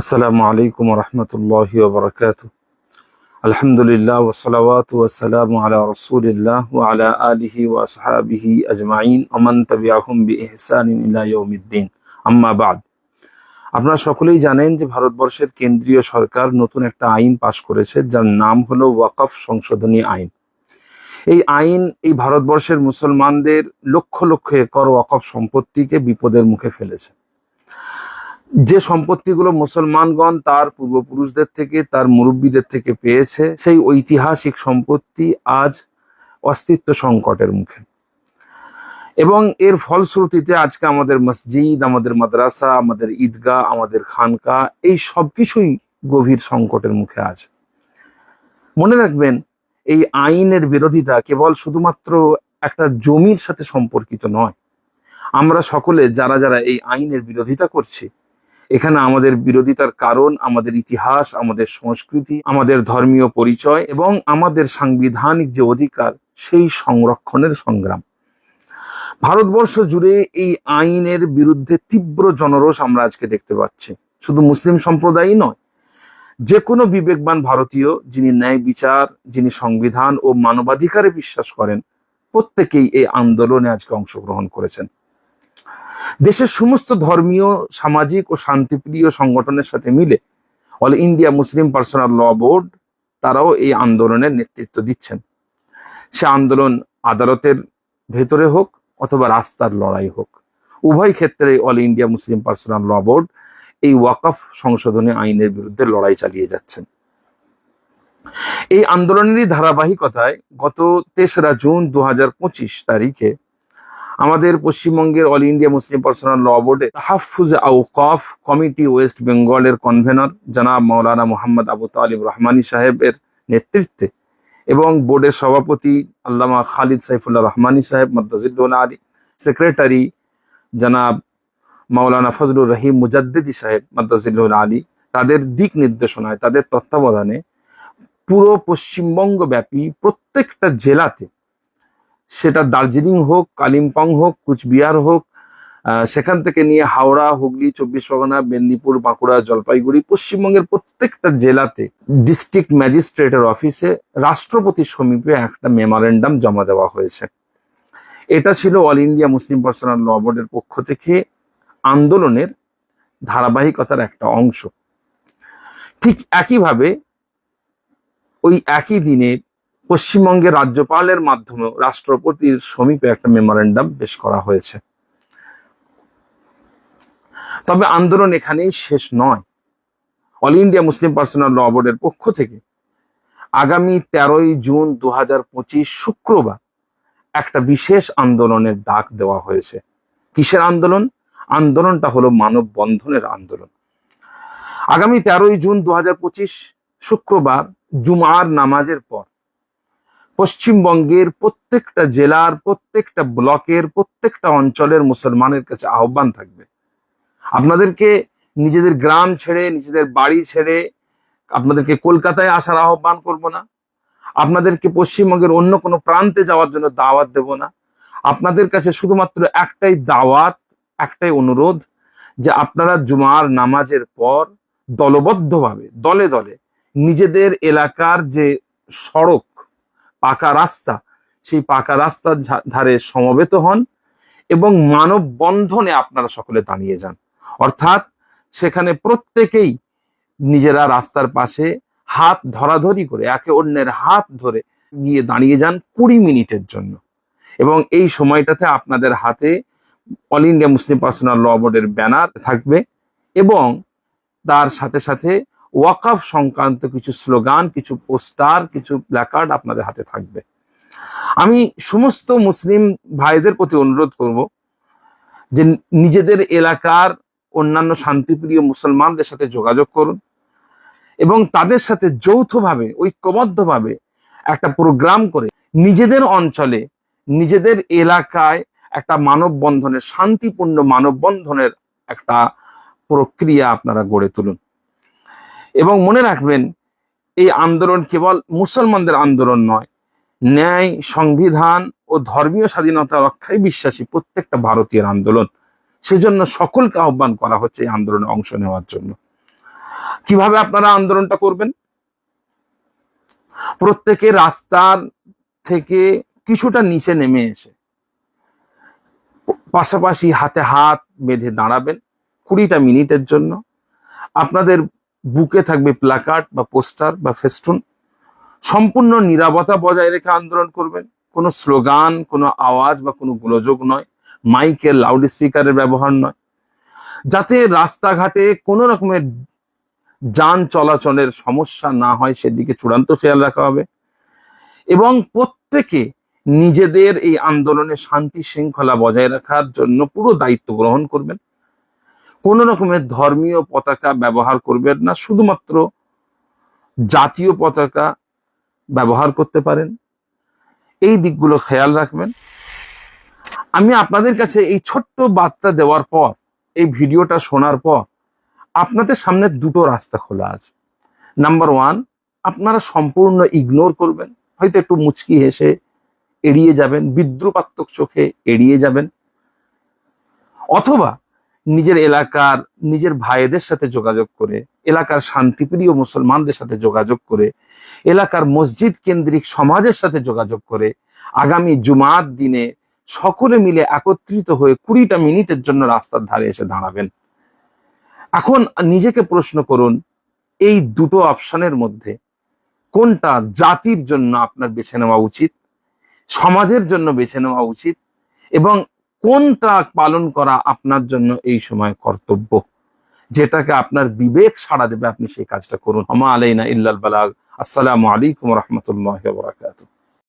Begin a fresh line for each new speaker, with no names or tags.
আসসালামু আলাইকুম রহমতুল্লাহ বরকাত আলহামদুলিল্লাহ ওসলাওয়াত ওয়াসালাম আলা রসুলিল্লাহ ওয়া আলা আলিহি ওয়া আসহাবিহি আজমাইন আমান তাবিআহুম বিইহসান ইলা ইয়াউমিদ্দিন। আম্মা বাদ। আপনারা সকলেই জানেন যে ভারতবর্ষের কেন্দ্রীয় সরকার নতুন একটা আইন পাশ করেছে, যার নাম হলো ওয়াকফ সংশোধনী আইন। এই আইন এই ভারতবর্ষের মুসলমানদের লক্ষ লক্ষ একর ওয়াকফ সম্পত্তিকে বিপদের মুখে ফেলেছে। যে সম্পত্তিগুলো মুসলমানগণ তার পূর্বপুরুষদের থেকে, তার মুরব্বীদের থেকে পেয়েছে, সেই ঐতিহাসিক সম্পত্তি আজ অস্তিত্ব সংকটের মুখে। এবং এর ফলশ্রুতিতে আজকে আমাদের মসজিদ, আমাদের মাদ্রাসা, আমাদের ঈদগাহ, আমাদের খানকা, এই সব কিছুই গভীর সংকটের মুখে আছে মনে রাখবেন, এই আইনের বিরোধিতা কেবল শুধুমাত্র একটা জমির সাথে সম্পর্কিত নয়। আমরা সকলে, যারা যারা এই আইনের বিরোধিতা করছি এখানে আমাদের বিরোধিতার কারণ, আমাদের ইতিহাস, আমাদের সংস্কৃতি, আমাদের ধর্মীয় পরিচয় এবং আমাদের সাংবিধানিক যে অধিকার, সেই সংরক্ষণের সংগ্রাম। ভারতবর্ষ জুড়ে এই আইনের বিরুদ্ধে তীব্র জনরোষ আমরা আজকে দেখতে পাচ্ছি। শুধু মুসলিম সম্প্রদায়ই নয় যে কোনো বিবেকবান ভারতীয়, যিনি ন্যায় বিচার, যিনি সংবিধান ও মানবাধিকারে বিশ্বাস করেন, প্রত্যেকেই এই আন্দোলনে আজকে অংশগ্রহণ করেছেন। দেশের সমস্ত ধর্মীয়, সামাজিক ও শান্তিপ্রিয় সংগঠনের সাথে মিলে all India Muslim personal law board তারাও এই আন্দোলনের নেতৃত্ব দিচ্ছেন। সে আন্দোলন আদালতের ভেতরে হোক অথবা রাস্তার লড়াই হোক। উভয় ক্ষেত্রে all India Muslim personal law board এই ওয়াকফ সংশোধনী আইনের বিরুদ্ধে লড়াই চালিয়ে যাচ্ছেন। এই আন্দোলনেরই ধারাবাহিকতায় গত তেসরা জুন দু হাজার পঁচিশ তারিখে আমাদের পশ্চিমবঙ্গের All India Muslim Personal Law বোর্ডে তাহাফুজ আউকফ কমিটি ওয়েস্ট বেঙ্গলের কনভেনর জনাব মৌলানা মোহাম্মদ আবু তালিব রহমানি সাহেবের নেতৃত্বে এবং বোর্ডের সভাপতি আল্লামা খালিদ সাইফুল্লাহ রহমানি সাহেব মদ্দাজিল্লা আলী সেক্রেটারি জনাব মাওলানা ফজলুর রহিম মুজাদ্দিদি সাহেব মদ্দাজিল্লা আলী, তাদের দিক নির্দেশনায়, তাদের তত্ত্বাবধানে পুরো পশ্চিমবঙ্গ ব্যাপী প্রত্যেকটা জেলাতে সেটা দার্জিলিং হোক, কালিম্পং হোক, কুচবিহার হোক সেখান থেকে নিয়ে হাওড়া, হুগলি, চব্বিশ পরগনা, মেদিনীপুর, বাঁকুড়া, জলপাইগুড়ি, পশ্চিমবঙ্গের প্রত্যেকটা জেলাতে ডিস্ট্রিক্ট ম্যাজিস্ট্রেটের অফিসে রাষ্ট্রপতির সমীপে একটা মেমোরেন্ডাম জমা দেওয়া হয়েছে। এটা ছিল all India Muslim personal law বোর্ডের পক্ষ থেকে আন্দোলনের ধারাবাহিকতার একটা অংশ। ঠিক একইভাবে ওই একই দিনে পশ্চিমবঙ্গের রাজ্যপালের মাধ্যমে রাষ্ট্রপতির সমীপে একটা মেমোরেন্ডাম পেশ করা হয়েছে। তবে আন্দোলন এখানেই শেষ নয়। All India Muslim personal law বোর্ডের পক্ষ থেকে আগামী তেরোই জুন দু হাজার পঁচিশ শুক্রবার একটা বিশেষ আন্দোলনের ডাক দেওয়া হয়েছে। কিসের আন্দোলন? আন্দোলনটা হলো মানববন্ধনের আন্দোলন। আগামী তেরোই জুন দু হাজার পঁচিশ শুক্রবার জুমার নামাজের পর পশ্চিমবঙ্গের প্রত্যেকটা জেলার, প্রত্যেকটা ব্লকের, প্রত্যেকটা অঞ্চলের মুসলমানের কাছে আহ্বান থাকবে। আপনাদেরকে নিজেদের গ্রাম ছেড়ে, নিজেদের বাড়ি ছেড়ে আপনাদেরকে কলকাতায় আসার আহ্বান করব না। আপনাদেরকে পশ্চিমবঙ্গের অন্য কোনো প্রান্তে যাওয়ার জন্য দাওয়াত দেব না। আপনাদের কাছে শুধুমাত্র একটাই দাওয়াত, একটাই অনুরোধ যে আপনারা জুমার নামাজের পর দলবদ্ধভাবে, দলে দলে নিজেদের এলাকার যে সড়ক পাকা রাস্তা, সেই পাকা রাস্তার ধারে সমবেত হন এবং মানববন্ধনে আপনারা সকলে দাঁড়িয়ে যান। অর্থাৎ সেখানে প্রত্যেকেই নিজেরা রাস্তার পাশে হাত ধরাধরি করে, একে অন্যের হাত ধরে গিয়ে দাঁড়িয়ে যান কুড়ি মিনিটের জন্য। এবং এই সময়টাতে আপনাদের হাতে all India Muslim personal law বোর্ডের ব্যানার থাকবে এবং তার সাথে সাথে ওয়াকফ সংক্রান্ত কিছু স্লোগান, কিছু পোস্টার, কিছু প্ল্যাকার্ড আপনাদের হাতে থাকবে। আমি সমস্ত মুসলিম ভাইদের প্রতি অনুরোধ করব যে নিজেদের এলাকার অন্যান্য শান্তিপ্রিয় মুসলমানদের সাথে যোগাযোগ করুন এবং তাদের সাথে যৌথভাবে, ঐক্যবদ্ধভাবে একটা প্রোগ্রাম করে নিজেদের অঞ্চলে, নিজেদের এলাকায় একটা মানববন্ধনের, শান্তিপূর্ণ মানববন্ধনের একটা প্রক্রিয়া আপনারা গড়ে তুলুন। এবং মনে রাখবেন, এই আন্দোলন কেবল মুসলমানদের আন্দোলন নয়, ন্যায়, সংবিধান ও ধর্মীয় স্বাধীনতা রক্ষায় বিশ্বাসী প্রত্যেকটা ভারতীয় আন্দোলন। সেজন্য সকলকে আহ্বান করা হচ্ছে এই আন্দোলনে অংশ নেওয়ার জন্য। কীভাবে আপনারা আন্দোলনটা করবেন? প্রত্যেকে রাস্তার থেকে কিছুটা নিচে নেমে এসে পাশাপাশি হাতে হাত বেঁধে দাঁড়াবেন কুড়িটা মিনিটের জন্য। আপনাদের বুকে থাকবে প্লাকার্ড বা পোস্টার বা ফেস্টুন সম্পূর্ণ নিরাপত্তা বজায় রেখে আন্দোলন করবেন। কোনো স্লোগান কোনো আওয়াজ বা কোনো গোলযোগ নয়। মাইকের লাউড স্পিকারের ব্যবহার নয়। যাতে রাস্তাঘাটে কোনো রকমের যান চলাচলের সমস্যা না হয়, সেদিকে চূড়ান্ত খেয়াল রাখা হবে। এবং প্রত্যেকে নিজেদের এই আন্দোলনে শান্তি শৃঙ্খলা বজায় রাখার জন্য পুরো দায়িত্ব গ্রহণ করবেন। কোন রকমের ধর্মীয় পতাকা ব্যবহার করবেন না, শুধুমাত্র জাতীয় পতাকা ব্যবহার করতে পারেন। এই দিকগুলো খেয়াল রাখবেন। আমি আপনাদের কাছে এই ছোট্ট বার্তা দেওয়ার পর, এই ভিডিওটা শোনার পর, আপনাদের সামনে দুটো রাস্তা খোলা আছে। নাম্বার ওয়ান আপনারা সম্পূর্ণ ইগনোর করবেন। হয়তো একটু মুচকি হেসে এড়িয়ে যাবেন, বিদ্রুপাত্মক চোখে এড়িয়ে যাবেন। অথবা নিজের এলাকার নিজের ভাইদের সাথে যোগাযোগ করে, এলাকার শান্তিপ্রিয় মুসলমানদের সাথে যোগাযোগ করে, এলাকার মসজিদ কেন্দ্রিক সমাজের সাথে যোগাযোগ করে, আগামী জুমার দিনে সকলে মিলে একত্রিত হয়ে কুড়িটা মিনিটের জন্য রাস্তার ধারে এসে দাঁড়াবেন। এখন নিজেকে প্রশ্ন করুন, এই দুটো অপশনের মধ্যে কোনটা জাতির জন্য আপনার বেছে নেওয়া উচিত, সমাজের জন্য বেছে নেওয়া উচিত এবং কোনটা পালন করা আপনার জন্য এই সময় কর্তব্য? যেটাকে আপনার বিবেক সাড়া দেবে, আপনি সেই কাজটা করুন। আমা আলাইনা ইল্লাল বালাগ। আসসালামু আলাইকুম রহমতুল্লাহ বরাকাতুহ।